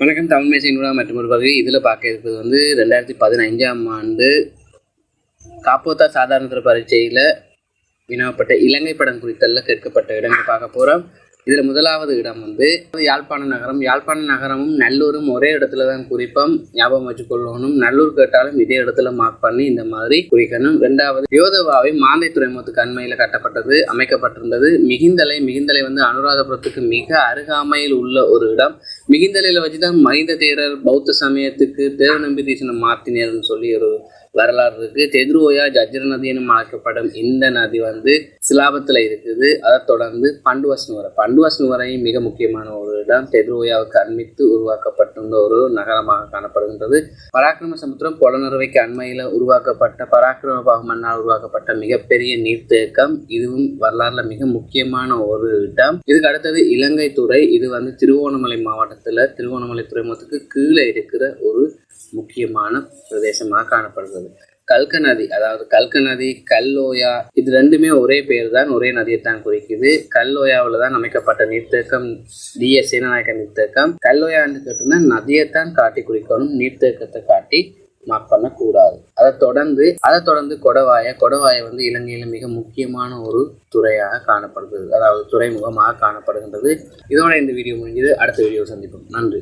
வணக்கம். தமிழ் மேசை நூலா மற்றும் ஒரு பகுதி இதில் பார்க்க இருக்கிறது வந்து ரெண்டாயிரத்தி பதினைஞ்சாம் ஆண்டு காப்போத்தா சாதாரணத்துற பரீட்சையில் வினவப்பட்ட இலங்கை படம் குறித்தல்ல கேட்கப்பட்ட இடங்கள் பார்க்க போகிறோம் இதில் முதலாவது இடம் வந்து யாழ்ப்பாண நகரம். யாழ்ப்பாண நகரமும் நல்லூரும் ஒரே இடத்துல தான் குறிப்போம். ஞாபகம் வச்சுக்கொள்ளணும். நல்லூர் கேட்டாலும் இதே இடத்துல மார்க் பண்ணி இந்த மாதிரி குறிக்கணும். ரெண்டாவது யோதவாவை மாந்தை துறைமுகத்துக்கு அண்மையில் கட்டப்பட்டது அமைக்கப்பட்டிருந்தது. மிகிந்தலை மிகிந்தலை வந்து அனுராதபுரத்துக்கு மிக அருகாமையில் உள்ள ஒரு இடம். மிகிந்தலையில் வச்சு தான் மகிந்த தேரர் பௌத்த சமயத்துக்கு தேவநம்பி தீசனம் மாத்தினர்னு சொல்லி ஒரு வரலாறு இருக்கு. தெதுருவோயா ஜஜ்ர நதி எனும் அழைக்கப்படும் இந்த நதி வந்து சிலாபத்தில் இருக்குது. அதை தொடர்ந்து பண்டுவஸ்னுவரை வரையும் மிக முக்கியமான ஒரு இடம் தெதுரோயாவுக்கு அண்மித்து உருவாக்கப்பட்டிருந்த ஒரு நகரமாக காணப்படுகின்றது. பராக்கிரம சமுத்திரம் புலனறுவைக்கு அண்மையில் உருவாக்கப்பட்ட பராக்கிரம பாகுமன்னால் உருவாக்கப்பட்ட மிகப்பெரிய நீர்த்தேக்கம். இதுவும் வரலாறுல மிக முக்கியமான ஒரு இடம். இதுக்கு அடுத்தது இலங்கை துறை. இது வந்து திருவோணமலை மாவட்டத்தில் திருவோணமலை துறைமுகத்துக்கு கீழே இருக்கிற ஒரு முக்கியமான பிரதேசமாக காணப்படுகிறது. கல்க நதி அதாவது கல்க நதி கல்லோயா இது ரெண்டுமே ஒரே பேர் தான் ஒரே நதியை தான் குறிக்குது. கல்லோயாவில் தான் அமைக்கப்பட்ட நீர்த்தேக்கம் டிஎஸ் சீனநாயக்க நீர்த்தேக்கம். கல்லோயான்னு நதியை நதியைத்தான் காட்டி குறிக்கணும் நீர்த்தேக்கத்தை காட்டி மார்க் பண்ணக்கூடாது. அதை தொடர்ந்து அதை தொடர்ந்து கொடவாய கொடவாய வந்து இலங்கையில் மிக முக்கியமான ஒரு துறையாக காணப்படுகிறது அதாவது துறைமுகமாக காணப்படுகின்றது. இதோட இந்த வீடியோ முடிஞ்சது அடுத்த வீடியோ சந்திப்போம். நன்றி.